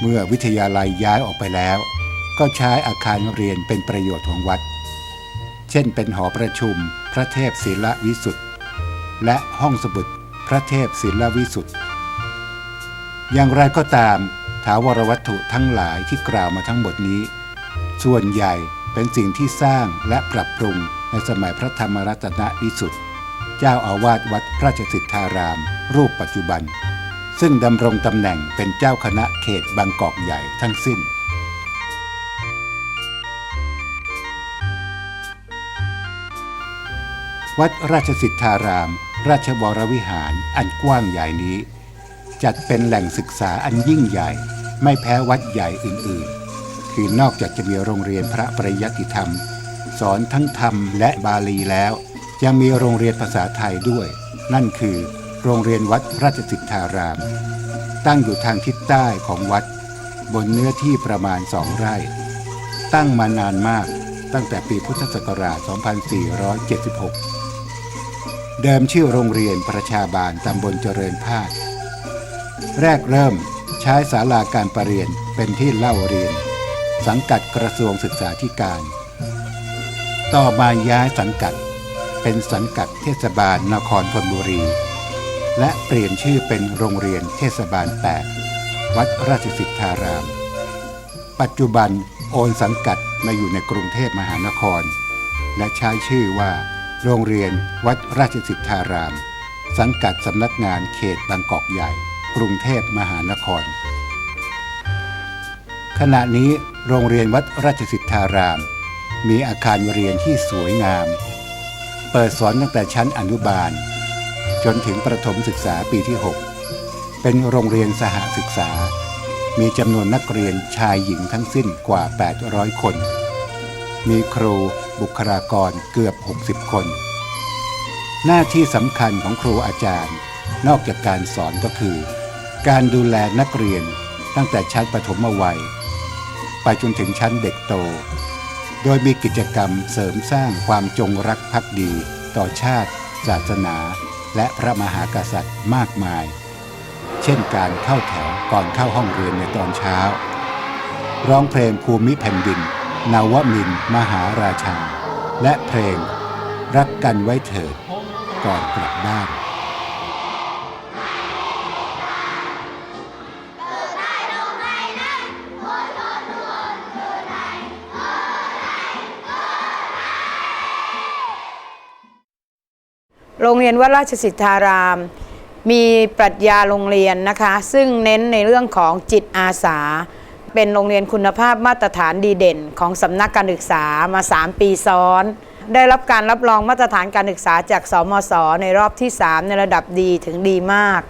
เมื่อวิทยาลัยย้ายออกไปแล้ว ก็ใช้อาคารเรียนเป็นประโยชน์ของวัด เช่นเป็นหอประชุมพระเทพศิลวิสุทธ์และห้องสมุดพระเทพศิลวิสุทธ์อย่างไรก็ตามถาวรวัตถุทั้งหลายที่กล่าวมาทั้งหมดนี้ ส่วนใหญ่เป็นสิ่งที่สร้างและปรับปรุงในสมัยพระธรรมรัตนวิสุทธ์เจ้าอาวาสวัดพระราชสิทธาราม รูปปัจจุบัน ซึ่งดำรงตำแหน่งเป็นเจ้าคณะเขตบางกอกใหญ่ทั้งสิ้น วัดราชสิทธาราม ราชวรวิหารอันกว้างใหญ่นี้ จัดเป็นแหล่งศึกษาอันยิ่งใหญ่ ไม่แพ้วัดใหญ่อื่นๆ คือนอกจากจะมีโรงเรียนพระปริยัติธรรม สอนทั้งธรรมและบาลีแล้วยังมีโรงเรียนภาษาไทยด้วย นั่นคือ โรงเรียนวัดราชสิทธาราม ตั้งอยู่ทางทิศใต้ของวัด บนเนื้อที่ประมาณสองไร่ ตั้งมานานมากตั้งแต่ปีพุทธศักราช 2476 เดิมชื่อโรงเรียนประชาบาลตำบลเจริญพาดแรกเริ่มใช้ศาลาการประเรียนเป็นที่เล่าเรียน สังกัดกระทรวงศึกษาธิการ ต่อมาย้ายสังกัดเป็นสังกัดเทศบาลนครธนบุรี และเปลี่ยนชื่อเป็นโรงเรียนเทศบาล 8 วัดราชสิทธาราม ปัจจุบันโอนสังกัดมาอยู่ในกรุงเทพมหานคร และใช้ชื่อว่า โรงเรียนวัดราชสิทธาราม สังกัดสำนักงานเขตบางกอกใหญ่ กรุงเทพมหานคร ขณะนี้โรงเรียนวัดราชสิทธาราม มีอาคารเรียนที่สวยงาม เปิดสอนตั้งแต่ชั้นอนุบาล จนถึงประถมศึกษาปีที่ 6 เป็นโรงเรียนสหศึกษา มีจำนวนนักเรียนชายหญิงทั้งสิ้นกว่า 800 คน มีครูบุคลากรเกือบ 60 คน หน้าที่สำคัญของครูอาจารย์ นอกจากการสอนก็คือ การดูแลนักเรียนตั้งแต่ชั้นประถมวัย ไปจนถึงชั้นเด็กโต โดยมีกิจกรรมเสริมสร้างความจงรักภักดี ต่อชาติ ศาสนา และพระมหากษัตริย์มากมาย เช่นการเข้าแถวก่อนเข้าห้องเรียนในตอนเช้า ร้องเพลงภูมิแผ่นดินนวมินมหาราชา และเพลงรักกันไว้เถิดก่อนกลับบ้าน โรงเรียนวัดราชสิทธาราม มีปรัชญาโรงเรียนนะคะ ซึ่งเน้นในเรื่องของจิตอาสา เป็นโรงเรียนคุณภาพมาตรฐานดีเด่น ของสำนักการศึกษามา 3 ปีซ้อน ได้รับการรับรองมาตรฐานการศึกษาจากสมศในรอบที่ 3 ในระดับดีถึงดีมาก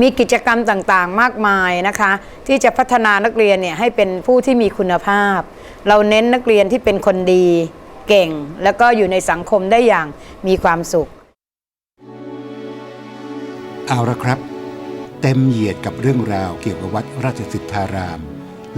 มีกิจกรรมต่างๆ มากมายนะคะ ที่จะพัฒนานักเรียนเนี่ยให้เป็นผู้ที่มีคุณภาพ เราเน้นนักเรียนที่เป็นคนดี เก่ง แล้วก็อยู่ในสังคมได้อย่างมีความสุข เอาละครับ เต็มเหยียดกับเรื่องราวเกี่ยวกับวัดราชสิทธาราม